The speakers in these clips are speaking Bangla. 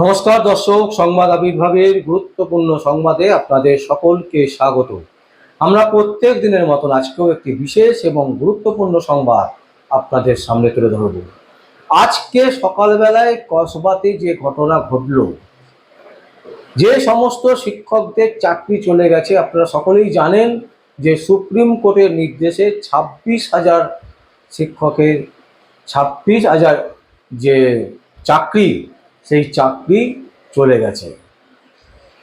নমস্কার দর্শক, সংবাদ আবির্ভাবের গুরুত্বপূর্ণ সংবাদে আপনাদের সকলকে স্বাগত। আমরা প্রত্যেক দিনের মতন আজকেও একটি বিশেষ এবং গুরুত্বপূর্ণ সংবাদ আপনাদের সামনে তুলে ধরব। আজকে সকালবেলায় কসবাতে যে ঘটনা ঘটল, যে সমস্ত শিক্ষকদের চাকরি চলে গেছে, আপনারা সকলেই জানেন যে সুপ্রিম কোর্টের নির্দেশে ছাব্বিশ হাজার শিক্ষকের, ছাব্বিশ হাজার যে চাকরি সেই চাকরি চলে গেছে।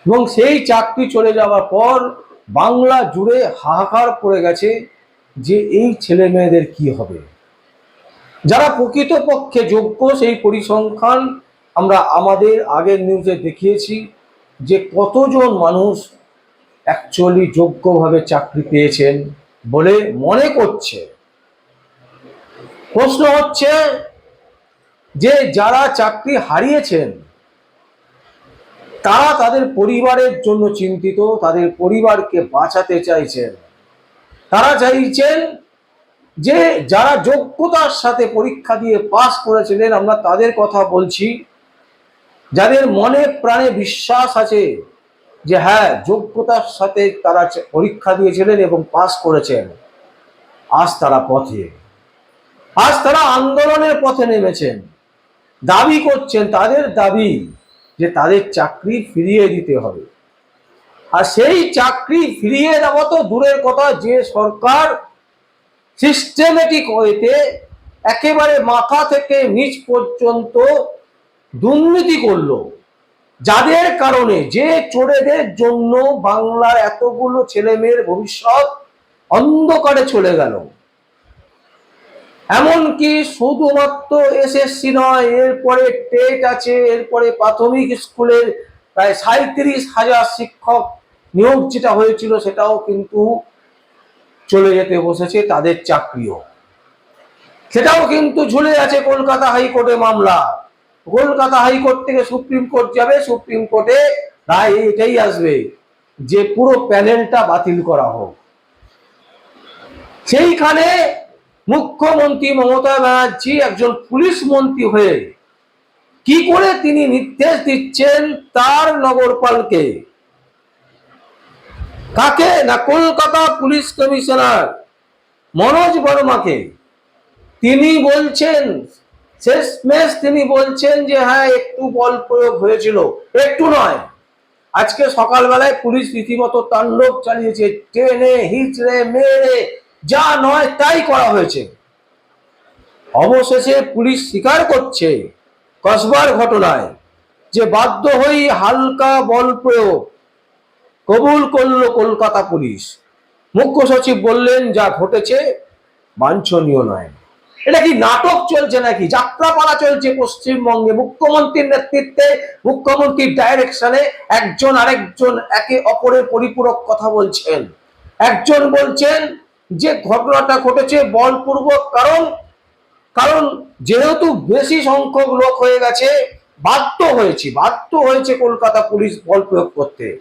এবং সেই চাকরি চলে যাওয়ার পর বাংলা জুড়ে হাহাকার পড়ে গেছে যে এই ছেলে মেয়েদের কি হবে। যারা প্রকৃতপক্ষে যোগ্য সেই পরিসংখ্যান আমরা আমাদের আগের নিউজে দেখিয়েছি যে কতজন মানুষ অ্যাকচুয়ালি যোগ্যভাবে চাকরি পেয়েছেন বলে মনে করছে। প্রশ্ন হচ্ছে যে যারা চাকরি হারিয়েছেন, তারা তাদের পরিবারের জন্য চিন্তিত, তাদের পরিবারকে বাঁচাতে চাইছেন। তারা চাইছেন যে যারা যোগ্যতার সাথে পরীক্ষা দিয়ে পাশ করেছিলেন, আমরা তাদের কথা বলছি। যাদের মনে প্রাণে বিশ্বাস আছে যে হ্যাঁ যোগ্যতার সাথে তারা পরীক্ষা দিয়েছিলেন এবং পাশ করেছেন, আজ তারা পথে। আজ তারা আন্দোলনের পথে নেমেছেন। দাবি করছেন, তাদের দাবি যে তাদের চাকরি ফিরিয়ে দিতে হবে। আর সেই চাকরি ফিরিয়ে দেওয়া তো দূরের কথা, যে সরকার সিস্টেমেটিক ওয়েতে একেবারে মাথা থেকে নিচ পর্যন্ত দুর্নীতি করল। যাদের কারণে, যে চোরেদের জন্য বাংলার এতগুলো ছেলেমেয়ের ভবিষ্যৎ অন্ধকারে চলে গেল। এমনকি শুধুমাত্র এসএসসি নয়, এরপরে টেট আছে, এরপরে প্রাথমিক স্কুলের প্রায় সাঁত্রিশ হাজার শিক্ষক নিয়োগ যেটা হয়েছিল সেটাও কিন্তু চলে যেতে বসেছে তাদের চাকরিও। সেটাও কিন্তু ঝুলে আছে কলকাতা হাইকোর্টে মামলা। কলকাতা হাইকোর্ট থেকে সুপ্রিম কোর্ট যাবে, সুপ্রিম কোর্টে রায় এটাই আসবে যে পুরো প্যানেলটা বাতিল করা হোক। সেইখানে মুখ্যমন্ত্রী মমতা ব্যানার্জি একজন পুলিশ মন্ত্রী হয়ে কি করে তিনি নির্দেশ দিচ্ছেন তার নগরপালকে? কাকে? না কলকাতা পুলিশ কমিশনার মনোজ বর্মাকে? তিনি বলছেন, শেষমেশ তিনি বলছেন যে হ্যাঁ একটু বল প্রয়োগ হয়েছিল। একটু নয়। আজকে সকালবেলায় পুলিশ রীতিমতো তাণ্ডব চালিয়েছে। ট্রেনে হিচড়ে, মেরে যা নয় তাই করা হয়েছে। অবশেষে পুলিশ স্বীকার করছে কসবার ঘটনায় যে বাধ্য হই হালকা বল প্রয়োগ। কবুল করল কলকাতা পুলিশ। মুখ্য সচিব বললেন, যা ঘটেছে বাঞ্ছনীয় নয়। এটা কি নাটক চলছে নাকি? যাত্রাপালা চলছে পশ্চিমবঙ্গে। মুখ্যমন্ত্রীর নেতৃত্বে, মুখ্যমন্ত্রীর ডাইরেকশনে একজন আরেকজন একে অপরের পরিপূরক কথা বলছেন। একজন বলছেন যে ঘটনাটা ঘটেছে বলপূর্বক, কারণ কারণ যেহেতু বেশি সংখ্যক লোক হয়ে গেছে, বাধ্য হয়েছে বাধ্য হয়েছে কলকাতা পুলিশ বল প্রয়োগ করতে।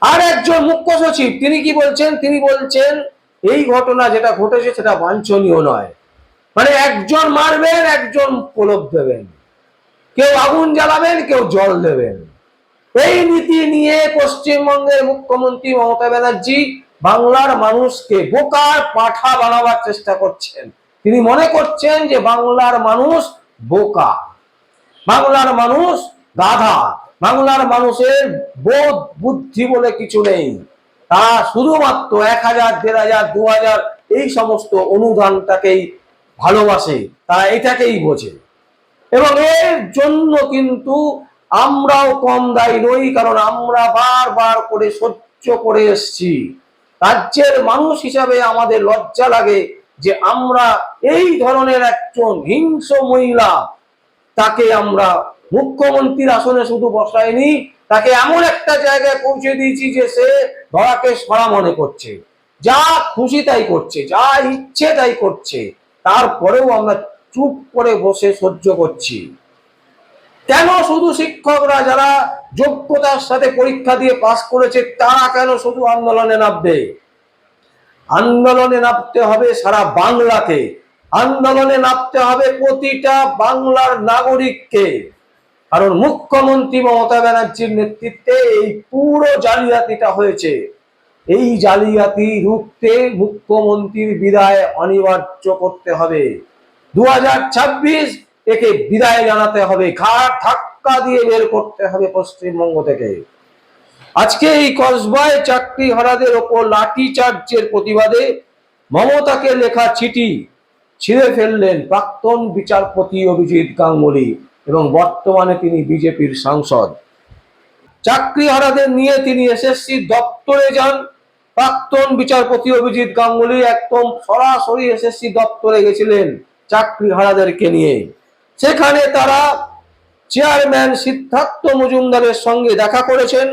আর একজন মুখ্য সচিব, তিনি কি বলছেন? তিনি বলছেন, এই ঘটনা যেটা ঘটেছে সেটা বাঞ্ছনীয় নয়। মানে একজন মারবেন, একজন প্রলোভ দেবেন। কেউ আগুন জ্বালাবেন, কেউ জল দেবেন। এই নীতি নিয়ে পশ্চিমবঙ্গের মুখ্যমন্ত্রী মমতা ব্যানার্জি বাংলার মানুষকে বোকার পাঠা বানাবার চেষ্টা করছেন। তিনি মনে করছেন যে বাংলার মানুষ বোকা। বাংলার মানুষ গাধা। বাংলার মানুষের বোধ বুদ্ধি বলে কিছু নেই। তারা শুধুমাত্র এক হাজার, দেড় হাজার, দু হাজার এই সমস্ত অনুদানটাকেই ভালোবাসে। তারা এটাকেই বোঝে। এবং এর জন্য কিন্তু আমরাও কম দায়ী নই, কারণ আমরা বারবার করে সহ্য করে এসছি। রাজ্যের মানুষ হিসাবে আমাদের লজ্জা লাগে যে আমরা এই ধরনের একজন হিংস্র মহিলা। তাকে আমরা মুখ্যমন্ত্রীর আসনে শুধু বসায়নি তাকে এমন একটা জায়গায় পৌঁছে দিয়েছি যে সে ধরাকে সরা মনে করছে। যা খুশি তাই করছে, যা ইচ্ছে তাই করছে। তারপরেও আমরা চুপ করে বসে সহ্য করছি। কেন শুধু শিক্ষকরা যারা যোগ্যতার সাথে পরীক্ষা দিয়ে পাস করেছে, তারা কেন শুধু আন্দোলনে নামবে? আন্দোলনে নামতে হবে সারা বাংলাকে। আন্দোলনে নামতে হবে প্রতিটা বাংলার নাগরিককে। কারণ মুখ্যমন্ত্রী মমতা ব্যানার্জির নেতৃত্বে এই পুরো জালিয়াতিটা হয়েছে। এই জালিয়াতি রুখতে মুখ্যমন্ত্রীর বিদায় অনিবার্য করতে হবে। দু হাজার ছাব্বিশ একে বিদায় জানাতে হবে ঘাট ধাক্কা দিয়ে বের করতে হবে পশ্চিমবঙ্গ থেকে। আজকে এই কসবায় চাকরি হারাদের ওপর লাঠি চার্জের প্রতিবাদে মমতাকে লেখা চিঠি ছিঁড়ে ফেললেন প্রাক্তন বিচারপতি অভিজিৎ গাঙ্গুলি এবং বর্তমানে তিনি বিজেপির সাংসদ। চাকরি হারাদের নিয়ে তিনি এসএসসি দপ্তরে যান। প্রাক্তন বিচারপতি অভিজিৎ গাঙ্গুলি একদম সরাসরি এসএসসি দপ্তরে গেছিলেন চাকরি হারাদেরকে নিয়ে। সেখানে তারা চেয়ারম্যান সিদ্ধার্থ মজুমদারের সঙ্গে দেখা করেছেন।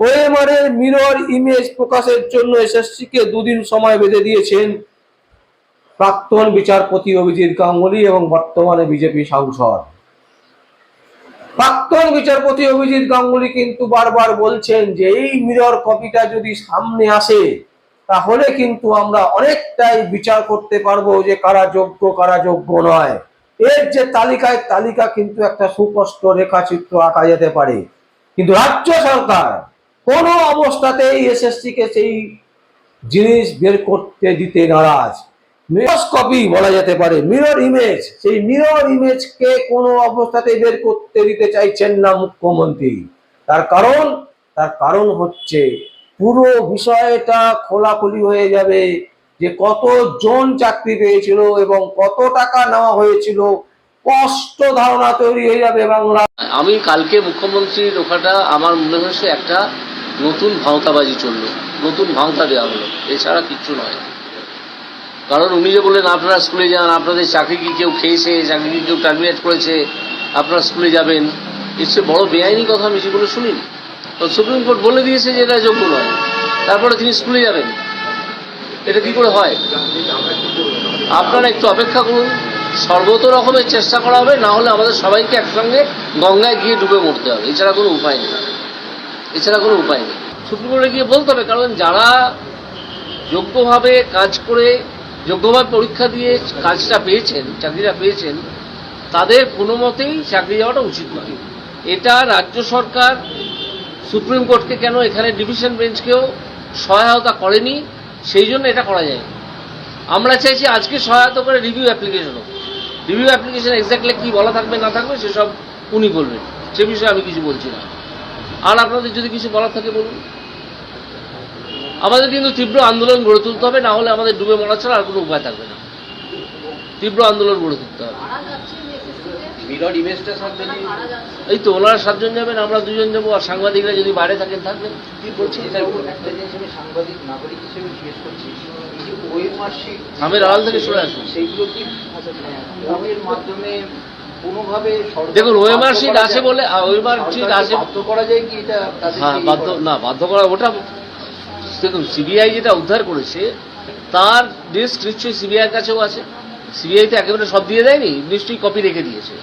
ওএমআরের মিরর ইমেজ প্রকাশের জন্য এসএসসি কে দুদিন সময় বেঁধে দিয়েছেন প্রাক্তন বিচারপতি অভিজিৎ গাঙ্গুলি এবং বর্তমানে বিজেপি সাংসদ। প্রাক্তন বিচারপতি অভিজিৎ গাঙ্গুলি কিন্তু বারবার বলছেন যে, এই মিরর কপিটা যদি সামনে আসে, তাহলে কিন্তু আমরা অনেকটাই বিচার করতে পারব যে কারা যোগ্য কারা যোগ্য নয়। এর যে তালিকায় তালিকা কিন্তু একটা সুস্পষ্ট রেখাচিত্র আঁকা যেতে পারে। কিন্তু রাজ্য সরকার কোনো অবস্থাতেই এসএসসি কে সেই জিনিস বের করতে দিতে নারাজ। কপি বলা যেতে পারে মিরর ইমেজ সেই মিরর ইমেজকে কোনো অবস্থাতে বের করতে দিতে চাইছেন না মুখ্যমন্ত্রী। তার কারণ তার কারণ হচ্ছে পুরো বিষয়টা খোলাখুলি হয়ে যাবে। যে কতজন চাকরি পেয়েছিল এবং কত টাকা নেওয়া হয়েছিল, স্পষ্ট ধারণা তৈরি হয়ে যাবে বাংলা আমি কালকে মুখ্যমন্ত্রীর ওখানটা আমার মনে হয়েছে একটা নতুন ভাঁওতাবাজি চলল, নতুন ভাঁওতা দেওয়া হলো, এছাড়া কিচ্ছু নয়। কারণ উনি যে বললেন, আপনারা স্কুলে যান, আপনাদের চাকরি কি কেউ খেয়েছে, চাকরি কি কেউ টার্মিনেট করেছে, আপনারা স্কুলে যাবেন, এর চেয়ে বড় বেআইনি কথা আমি সেগুলো শুনিনি। তো সুপ্রিম কোর্ট বলে দিয়েছে যে এটা যোগ্য নয়, তারপরে তিনি স্কুলে যাবেন। এটা কি করে হয়? আপনারা একটু অপেক্ষা করুন। সর্বত রকমের চেষ্টা করা হবে, না হলে আমাদের সবাইকে একসঙ্গে গঙ্গায় গিয়ে ডুবে মরতে হবে। এছাড়া কোনো উপায় নেই। এছাড়া কোনো উপায় নেই। সুপ্রিম কোর্টে গিয়ে বলতে হবে, কারণ যারা যোগ্যভাবে কাজ করে, যোগ্যভাবে পরীক্ষা দিয়ে কাজটা পেয়েছেন, চাকরিটা পেয়েছেন, তাদের কোনো মতেই চাকরি যাওয়াটা উচিত নয়। এটা রাজ্য সরকার সুপ্রিম কোর্টকে কেন এখানে ডিভিশন বেঞ্চকেও সহায়তা করেনি? সেই জন্য এটা করা যায় আমরা চাইছি আজকে সহায়তা করে রিভিউ অ্যাপ্লিকেশন হোক। রিভিউ অ্যাপ্লিকেশন এক্স্যাক্টলি কি বলা থাকবে, না থাকবে, সেসব উনি বলবেন। সে বিষয়ে আমি কিছু বলছি না। আর আপনাদের যদি কিছু বলার থাকে বলুন। আমাদের কিন্তু তীব্র আন্দোলন গড়ে তুলতে হবে, না হলে আমাদের ডুবে মরা ছাড়া আর কোনো উপায় থাকবে না। তীব্র আন্দোলন গড়ে তুলতে হবে। মিরর ইমেজটা সামনে এই তো ওনারা সাতজন যাবেন আমরা দুজন যাব আর সাংবাদিকরা যদি বাইরে থাকেন থাকবেন। কি বলছি একটা জিনিস আমি সাংবাদিক নাগরিক হিসেবে জিজ্ঞেস করছি আড়াল থেকে সরে আসুন সেইগুলো কি মাধ্যমে কোনোভাবে দেখুন ওএমআর বাধ্য শিট আছে? বলে ওএমআর শিট আছে। বাধ্য করা যায় কি এটা হ্যাঁ বাধ্য না বাধ্য করা ওটা দেখুন সিবিআই যেটা উদ্ধার করেছে তার লিস্ট নিশ্চয়ই সিবিআই কাছেও আছে। সিবিআই তো একেবারে সব দিয়ে দেয়নি, নিশ্চয়ই কপি রেখে দিয়েছে।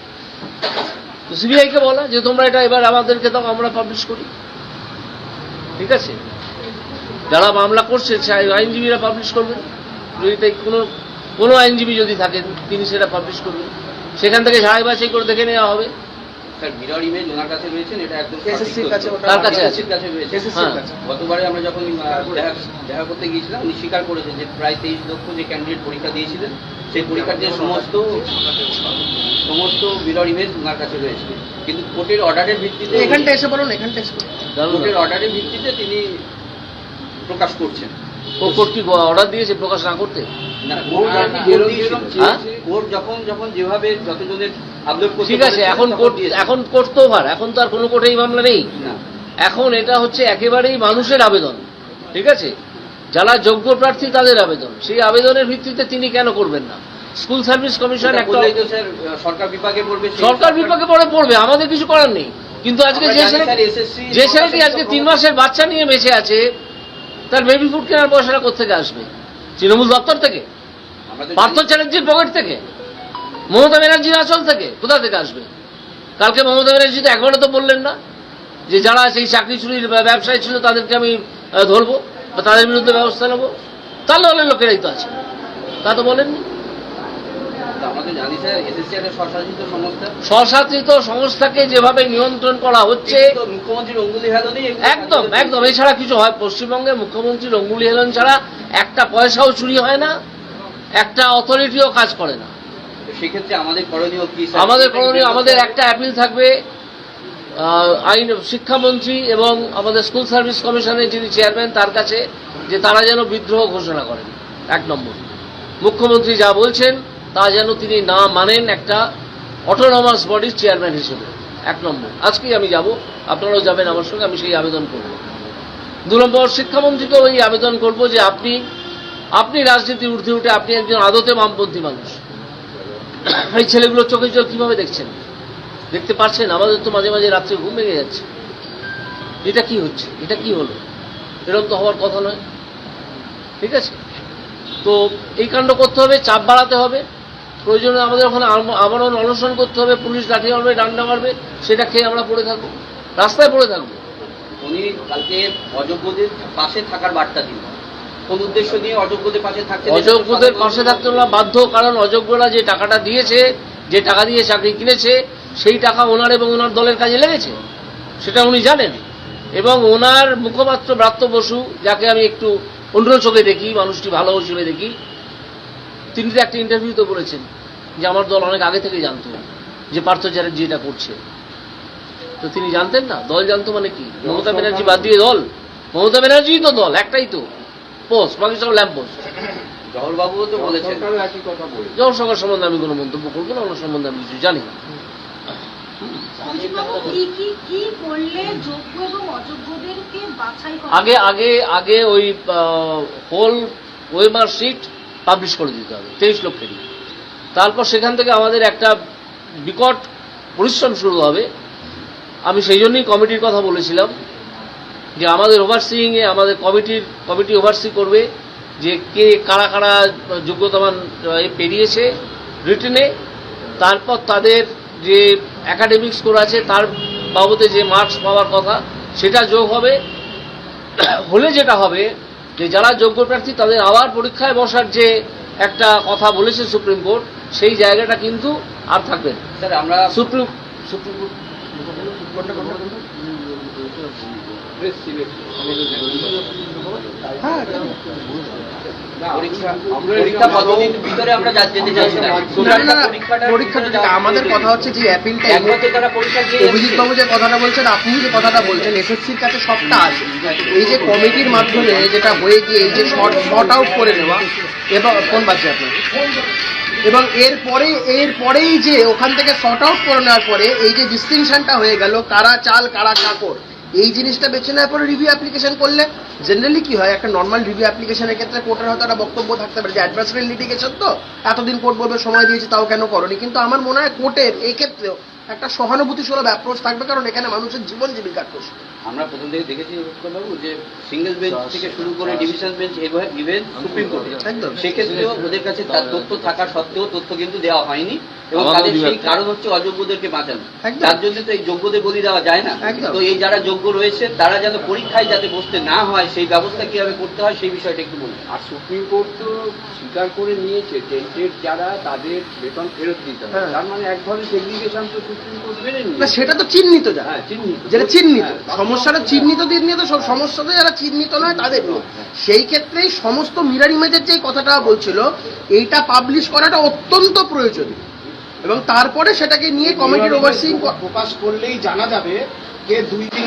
তো সিবিআইকে বলা যে, তোমরা এটা এবার আমাদেরকে দাও, আমরা পাবলিশ করি। ঠিক আছে? যারা মামলা করছে আইনজীবীরা পাবলিশ করবেন যদি তাই কোনো কোনো আইনজীবী যদি থাকেন, তিনি সেটা পাবলিশ করবেন। সেখান থেকে ছাড়াই বাছাই করে দেখে নেওয়া হবে। স্যার মিরর ইমেজ ওনার কাছে রয়েছেন এটা একদম SSC কাছে ওটা- কাছে আছে? কাছে রয়েছে SSC হ্যাঁ। কাছে। গতবারে আমরা যখন দেখা করতে গিয়েছিলাম উনি স্বীকার করেছেন যে প্রায় তেইশ লক্ষ যে ক্যান্ডিডেট পরীক্ষা দিয়েছিলেন সেই পরীক্ষার যে সমস্ত সমস্ত মিরর ইমেজ ওনার কাছে রয়েছে কিন্তু কোর্টের অর্ডারের ভিত্তিতে এখানটা এসে বলুন এখানটা এসে। কোর্টের অর্ডারের ভিত্তিতে তিনি প্রকাশ করছেন ও কোর্ট কি অর্ডার দিয়েছে প্রকাশ না করতে? না, কোর্ট যখন যেরকম দিয়েছিল, হ্যাঁ? কোর্ট যখন যখন যেভাবে যতজনের আপলোড করতে ঠিক আছে এখন কোর্ট দিয়েছে। এখন কোর্ট তো ওভার এখন তো আর কোনো কোর্টে এই মামলা নেই। এখন এটা হচ্ছে একেবারেই মানুষের আবেদন ঠিক আছে? যারা যোগ্য প্রার্থী তাদের আবেদন। সেই আবেদনের ভিত্তিতে তিনি কেন করবেন না? স্কুল সার্ভিস কমিশন একটা সরকার বিভাগে পড়বে সরকার বিভাগে পরে পড়বে আমাদের কিছু করার নেই। কিন্তু আজকে যে ছেলেটি আজকে তিন মাসের বাচ্চা নিয়ে বেঁচে আছে তার বেবি ফুড কেনার পয়সাটা কোথেকে আসবে? তৃণমূল দপ্তর থেকে? পার্থ চ্যাটার্জির পকেট থেকে? মমতা ব্যানার্জির আচল থেকে? কোথা থেকে আসবে? কালকে মমতা ব্যানার্জি তো একবারও তো বললেন না যে যারা সেই চাকরি চুরির ব্যা- ব্যবসায় ছিল তাদেরকে আমি ধরবো বা তাদের বিরুদ্ধে ব্যবস্থা নেব। তাহলে অনেক লোকেরাই তো আছে। তা তো বলেননি আমরা আমরা তো জানি স্যার এসএসসি একটা স্বশাসিত সংস্থাকে যেভাবে নিয়ন্ত্রণ করা হচ্ছে একদম একদম এছাড়া কিছু হয় পশ্চিমবঙ্গে মুখ্যমন্ত্রীর অঙ্গুলি হেলন ছাড়া একটা পয়সাও চুরি হয় না একটা অথরিটিও কাজ করে না। সেক্ষেত্রে আমাদের করণীয় কি আমাদের করণীয় আমাদের একটা অ্যাপিল থাকবে আইন শিক্ষামন্ত্রী এবং আমাদের স্কুল সার্ভিস কমিশনের যিনি চেয়ারম্যান তার কাছে যে তারা যেন বিদ্রোহ ঘোষণা করেন। এক নম্বর। মুখ্যমন্ত্রী যা বলছেন তা যেন তিনি না মানেন একটা অটোনমাস বডির চেয়ারম্যান হিসেবে। এক নম্বর। আজকেই আমি যাব। আপনারাও যাবেন আমার সঙ্গে, আমি সেই আবেদন করব। দু নম্বর, শিক্ষামন্ত্রীকেও এই আবেদন করব যে আপনি আপনি রাজনীতি ঊর্ধ্বে উঠে আপনি একজন আদতে বামপন্থী মানুষ। এই ছেলেগুলো চোখে চোখ কীভাবে দেখছেন? দেখতে পারছেন? আমাদের তো মাঝে মাঝে রাত্রে ঘুম ভেঙে যাচ্ছে। এটা কি হচ্ছে? এটা কি হলো? এরকম তো হওয়ার কথা নয়। ঠিক আছে? তো এই কাণ্ড করতে হবে, চাপ বাড়াতে হবে। প্রয়োজনে আমাদের ওখানে আম- আমারও অনশন করতে হবে পুলিশ লাঠি মারবে ডান্ডা মারবে সেটা খেয়ে আমরা পড়ে থাকব। রাস্তায় পড়ে থাকব। উনি কালকে অযোগ্যদের পাশে থাকার বার্তা দিন কোন উদ্দেশ্য নিয়ে অযোগ্যদের পাশে থাকতে অযোগ্যদের পাশে থাকতে বাধ্য কারণ অযোগ্যরা যে টাকাটা দিয়েছে যে টাকা দিয়ে চাকরি কিনেছে সেই টাকা ওনার এবং ওনার দলের কাজে লেগেছে। সেটা উনি জানেন। এবং ওনার মুখপাত্র ব্রাত্য বসু যাকে আমি একটু অন্য চোখে দেখি মানুষটি ভালো হিসেবে দেখি তিনি তো একটা ইন্টারভিউতে বলেছেন যে আমার দল অনেক আগে থেকে জানতো যে পার্থ চ্যাটার্জি এটা করছে। তো তিনি জানতেন না? দল জানতো মানে কি? মমতা ব্যানার্জি বাদ দিয়ে দল? মমতা ব্যানার্জি তো দল একটাই তো। পোস্ট বাকি সব ল্যাম্প পোস্ট জহরবাবুও তো বলেছেন। জল সরকার সম্বন্ধে আমি কোনো মন্তব্য করব না ওনার সম্বন্ধে আমি কিছু জানি না। আগে আগে আগে ওই হোল ওয়েমার শিট পাবলিশ করে দিতে হবে, তেইশ লক্ষেরই তারপর সেখান থেকে আমাদের একটা বিকট পরিশ্রম শুরু হবে। আমি সেই জন্যই কমিটির কথা বলেছিলাম যে আমাদের ওভারসিংয়ে আমাদের কমিটির কমিটি ওভারসি করবে যে কে কারা কারা যোগ্যতামান পেরিয়েছে রিটেনে তারপর তাদের যে একাডেমিক স্কোর আছে, তার বাবদে যে মার্কস পাওয়ার কথা, সেটা যোগ হবে। হলে যেটা হবে যে যারা যোগ্য প্রার্থী তাদের আবার পরীক্ষায় বসার যে একটা কথা বলেছে সুপ্রিম কোর্ট সেই জায়গাটা কিন্তু আর থাকবে স্যার আমরা সুপ্রিম সুপ্রিম কোর্ট আমাদের কথা হচ্ছে যে অ্যাপিলটা অভিজিৎ বাবু যে কথাটা বলছেন আপনি যে কথাটা বলছেন এসএসসির কাছে সবটা আছে এই যে কমিটির মাধ্যমে যেটা হয়ে গিয়ে এই যে শর্ট শর্ট আউট করে নেওয়া এবং কোন বাচ্চা আপনার? এবং এরপরে এরপরেই যে ওখান থেকে শর্ট আউট করে নেওয়ার পরে এই যে ডিস্টিংশনটা হয়ে গেল কারা চাল কারা কাকর এই জিনিসটা বেছে নেওয়ার পরে রিভিউ অ্যাপ্লিকেশন করলে জেনারেলি কি হয়, একটা নর্মাল রিভিউ অ্যাপ্লিকেশনের ক্ষেত্রে কোর্টের হয়তো একটা বক্তব্য থাকতে পারে যে অ্যাডভার্সারি লিটিগেশন তো, এতদিন কোর্ট বলবে, সময় দিয়েছে, তাও কেন করনি? কিন্তু আমার মনে হয় কোর্টের এক্ষেত্রেও ক্ষেত্রেও একটা সহানুভূতি সুলভ অ্যাপ্রোচ থাকবে, কারণ এখানে মানুষের জীবন জীবিকার প্রশ্ন। আমরা প্রথম থেকে দেখেছি বাবু যে সিঙ্গেল বেঞ্চ থেকে শুরু করে ডিভিশন বেঞ্চ ইভেন সুপ্রিম কোর্টে একদম সেক্ষেত্রেও ওদের কাছে তার তথ্য থাকা সত্ত্বেও তথ্য কিন্তু দেওয়া হয়নি এবং তাদের সেই কারণ হচ্ছে অযোগ্যদেরকে বাঁচানো। তার জন্য তো এই যোগ্যদের বলি দেওয়া যায় না। তো এই যারা যোগ্য রয়েছে তারা যেন পরীক্ষায় যাতে বসতে না হয় সেই ব্যবস্থা কীভাবে করতে হয় সেই বিষয়টা একটু বলুন। আর সুপ্রিম কোর্ট তো স্বীকার করে নিয়েছে টেন্টেড যারা তাদের বেতন ফেরত দিতে হবে। হ্যাঁ। তার মানে এক ধরনের সেগ্রিগেশন তো সুপ্রিম কোর্ট মেনে সেটা তো চিহ্নিত যা হ্যাঁ চিহ্নিত। যেটা চিহ্নিত। হ্যাঁ, সমস্যাটা চিহ্নিত দিক নিয়ে তো সব সমস্যা তো যারা চিহ্নিত নয় তাদের নয়। সেই ক্ষেত্রেই সমস্ত মিরার ইমেজের যে কথাটা বলছিল, এইটা পাবলিশ করাটা অত্যন্ত প্রয়োজনীয়। এবং তারপরে সেটাকে নিয়ে কমিটির ওভারসিং প্রকাশ করলেই জানা যাবে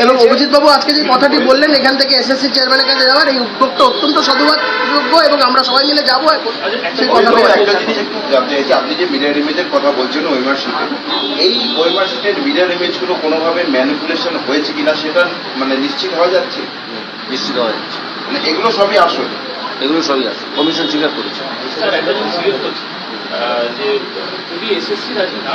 এবং অভিজিৎ বাবু আজকে যে কথাটি বললেন এখান থেকে এসএসসি চেয়ারম্যানের কাছে যাওয়ার এই উদ্যোগটা অত্যন্ত সাধুবাদযোগ্য এবং আমরা সবাই মিলে যাব এখন। সেই চাইছি আপনি যে মিরর ইমেজের কথা বলছেন ওয়েমার শিটে এই ওয়েমার শিটের মিরর ইমেজগুলো কোনোভাবে ম্যানিপুলেশন হয়েছে কিনা সেটা মানে নিশ্চিত হওয়া যাচ্ছে? নিশ্চিত হওয়া যাচ্ছে। মানে এগুলো সবই আসল। এগুলো সবই আছে কমিশন স্বীকার করেছে। যে যদি এসএসসি রাজি না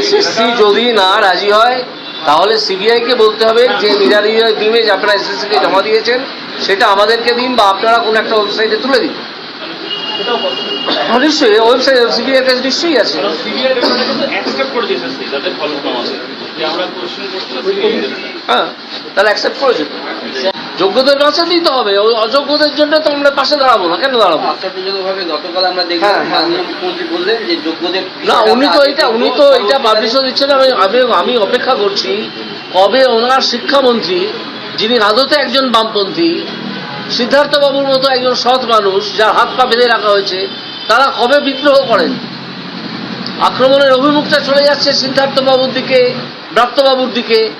এসএসসি যে যদি না রাজি হয় তাহলে সিবিআইকে বলতে হবে যে মিরার ইমেজ আপনারা এসএসসিকে জমা দিয়েছেন সেটা আমাদেরকে দিন বা আপনারা কোনো একটা ওয়েবসাইটে তুলে দিন। হ্যাঁ, নিশ্চয়ই ওয়েবসাইট সিবিআই কাছে নিশ্চয়ই আছে। যে হ্যাঁ তাহলে অ্যাকসেপ্ট করেছে যোগ্যদের বাঁচাতেই দিতে হবে। ওই অযোগ্যদের জন্য তো আমরা পাশে দাঁড়াবো না। কেন দাঁড়াবো? গতকাল আমরা হ্যাঁ, হ্যাঁ। বললেন যে যোগ্যদের না উনি তো এটা উনি তো এটা পাবলিশও দিচ্ছেন আমি আমি আমি অপেক্ষা করছি কবে ওনার শিক্ষামন্ত্রী যিনি আদতে একজন বামপন্থী সিদ্ধার্থবাবুর মতো একজন সৎ মানুষ যার হাত পা বেঁধে রাখা হয়েছে তারা কবে বিদ্রোহ করেন? আক্রমণের অভিমুখটা চলে যাচ্ছে সিদ্ধার্থবাবুর দিকে ব্রাত্যবাবুর দিকে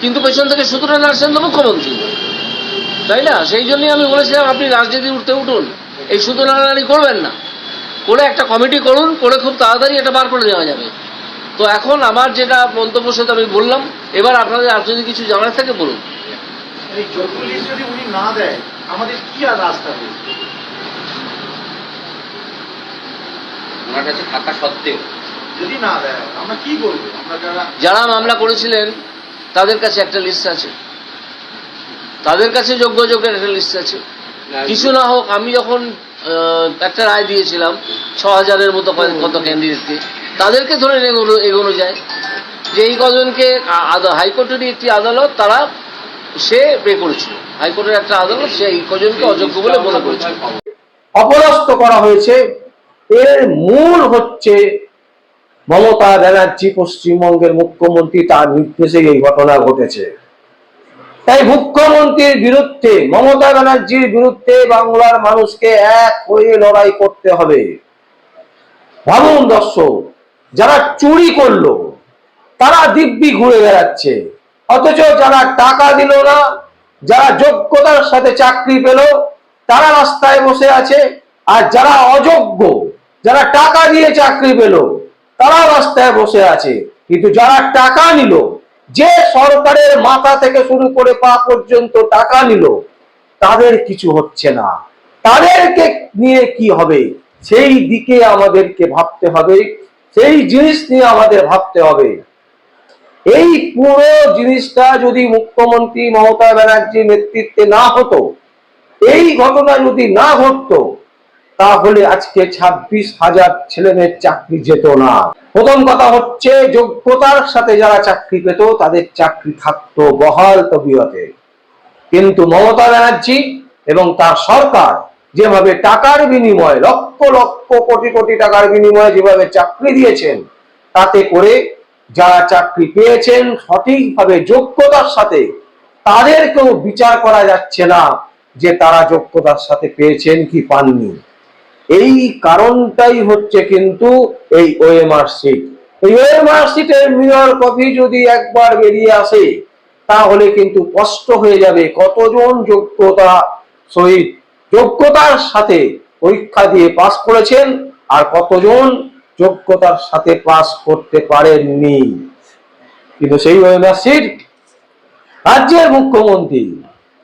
কিন্তু পেছন থেকে সুতরাং সেন তো মুখ্যমন্ত্রী। তাই না? সেই জন্যই আমি বলেছিলাম আপনি রাজনীতি উঠতে উঠুন। এই শুধু নাড়ানাড়ি করবেন না। করে একটা কমিটি করুন করে খুব তাড়াতাড়ি এটা বার করে দেওয়া যাবে। তো এখন আমার যেটা মন্তব্য সেটা আমি বললাম এবার আপনাদের আর যদি কিছু জানার থাকে বলুন। এই যোগ্য লিস্ট যদি উনি না দেয় আমাদের কি আর রাস্তা রয়েছে ওনার কাছে থাকা সত্ত্বেও। যদি না দেয় আমরা কি বলব? যারা যারা মামলা করেছিলেন তাদের কাছে একটা লিস্ট আছে। তাদের কাছে যোগ্য যোগ্যের একটা লিস্ট আছে। কিছু না হোক আমি যখন একটা রায় দিয়েছিলাম ছ হাজারের মতো কত ক্যান্ডিডেটকে তাদেরকে ধরে এগোনো এগোনো যায়। যে এই কজনকে হাইকোর্টেরই একটি আদালত তারা সে পে করেছিল। হাইকোর্টের একটা আদালত সে এই কজনকে অযোগ্য বলে মনে করেছিল। অপদস্থ করা হয়েছে। এর মূল হচ্ছে মমতা ব্যানার্জি পশ্চিমবঙ্গের মুখ্যমন্ত্রী তার নির্দেশে এই ঘটনা ঘটেছে। তাই মুখ্যমন্ত্রীর বিরুদ্ধে, মমতা ব্যানার্জির বিরুদ্ধে বাংলার মানুষকে এক হয়ে লড়াই করতে হবে। ভাবুন দর্শক, যারা চুরি করল, তারা দিব্যি ঘুরে বেড়াচ্ছে। অথচ যারা টাকা দিল না, যারা যোগ্যতার সাথে চাকরি পেল, তারা রাস্তায় বসে আছে। আর যারা অযোগ্য, যারা টাকা দিয়ে চাকরি পেল তারা রাস্তায় বসে আছে। কিন্তু যারা টাকা নিল যে সরকারের মাথা থেকে শুরু করে পা পর্যন্ত টাকা নিল, তাদের কিছু হচ্ছে না। তাদেরকে নিয়ে কি হবে? সেই দিকে আমাদেরকে ভাবতে হবে, সেই জিনিস নিয়ে আমাদের ভাবতে হবে। এই পুরো জিনিসটা যদি মুখ্যমন্ত্রী মমতা ব্যানার্জির নেতৃত্বে না হতো, এই ঘটনা যদি না ঘটতো তাহলে আজকে ছাব্বিশ হাজার ছেলে মেয়ের চাকরি যেত না। প্রথম কথা হচ্ছে, যোগ্যতার সাথে যারা চাকরি পেত, তাদের চাকরি থাকতো বহাল তবিয়তে। কিন্তু মমতা ব্যানার্জি এবং তার সরকার যেভাবে টাকার বিনিময়ে, লক্ষ লক্ষ কোটি কোটি টাকার বিনিময়ে যেভাবে চাকরি দিয়েছেন, তাতে করে যারা চাকরি পেয়েছেন, সঠিকভাবে যোগ্যতার সাথে, তাদেরকেও বিচার করা যাচ্ছে না যে তারা যোগ্যতার সাথে পেয়েছেন কি পাননি। এই কারণটাই হচ্ছে কিন্তু এই ওএমআর সিট এই ওএমআর সিটের মেয়র কপি যদি একবার বেরিয়ে আসে, তাহলে কিন্তু স্পষ্ট হয়ে যাবে কতজন যোগ্যতা সহিত। যোগ্যতার সাথে পরীক্ষা দিয়ে পাস করেছেন আর কতজন যোগ্যতার সাথে পাস করতে পারেননি। কিন্তু সেই ওএমআর সিট রাজ্যের মুখ্যমন্ত্রী,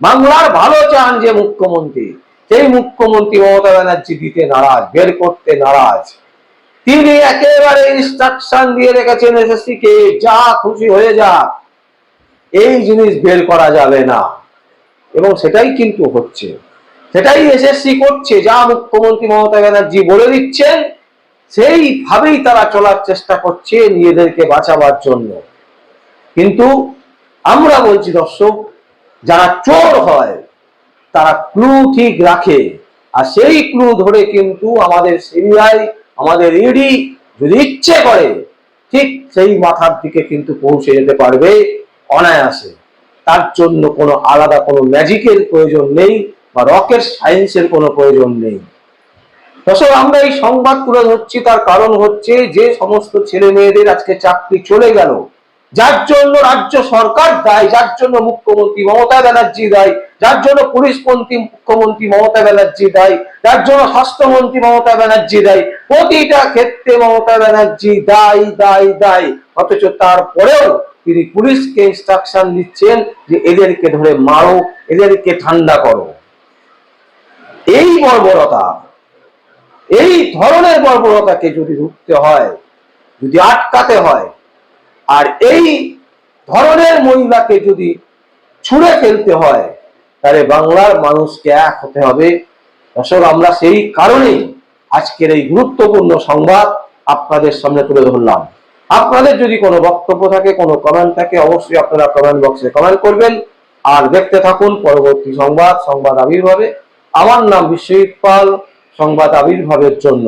বাংলার ভালো চান যে মুখ্যমন্ত্রী। সেই মুখ্যমন্ত্রী মমতা ব্যানার্জি দিতে নারাজ, বের করতে নারাজ। তিনি একেবারে ইনস্ট্রাকশন দিয়ে রেখেছেন এসএসসি কে, যা খুশি হয়ে যা এই জিনিস বের করা যাবে না। এবং সেটাই কিন্তু হচ্ছে। সেটাই এসএসসি করছে, যা মুখ্যমন্ত্রী মমতা ব্যানার্জি বলে দিচ্ছেন। সেইভাবেই তারা চলার চেষ্টা করছে নিজেদেরকে বাঁচাবার জন্য। কিন্তু আমরা বলছি, দর্শক, যারা চোর হয় তারা ক্লু ঠিক রাখে। আর সেই ক্লু ধরে কিন্তু আমাদের সিবিআই আমাদের ইডি যদি ইচ্ছে করে, ঠিক সেই মাথার দিকে কিন্তু পৌঁছে যেতে পারবে অনায়াসে। তার জন্য কোনো আলাদা কোনো ম্যাজিকের প্রয়োজন নেই বা রকেট সায়েন্সের কোনো প্রয়োজন নেই। দর্শক, আমরা এই সংবাদ তুলে ধরছি, তার কারণ হচ্ছে যে সমস্ত ছেলে মেয়েদের আজকে চাকরি চলে গেল। যার জন্য রাজ্য সরকার দায়ী, যার জন্য মুখ্যমন্ত্রী মমতা ব্যানার্জি দায়ী, যার জন্য পুলিশ মন্ত্রী, মুখ্যমন্ত্রী মমতা ব্যানার্জি দায়ী, যার জন্য স্বাস্থ্যমন্ত্রী মমতা ব্যানার্জি দায়ী, প্রতিটা ক্ষেত্রে মমতা ব্যানার্জি দায়ী দায়ী দায়ী। অথচ তারপরেও তিনি পুলিশকে ইনস্ট্রাকশন দিচ্ছেন যে এদেরকে ধরে মারো, এদেরকে ঠান্ডা করো। এই বর্বরতা, এই ধরনের বর্বরতাকে যদি রুখতে হয়, যদি আটকাতে হয় আর এই ধরনের মহিলাকে যদি ছুঁড়ে ফেলতে হয়, তাহলে বাংলার মানুষকে এক হতে হবে। দর্শক, আমরা সেই কারণেই আজকের এই গুরুত্বপূর্ণ সংবাদ আপনাদের সামনে তুলে ধরলাম। আপনাদের যদি কোনো বক্তব্য থাকে, কোনো কমেন্ট থাকে, অবশ্যই আপনারা কমেন্ট বক্সে কমেন্ট করবেন। আর দেখতে থাকুন পরবর্তী সংবাদ সংবাদ আবির্ভাবে। আমার নাম বিশ্বজিৎ পাল, সংবাদ আবির্ভাবের জন্য।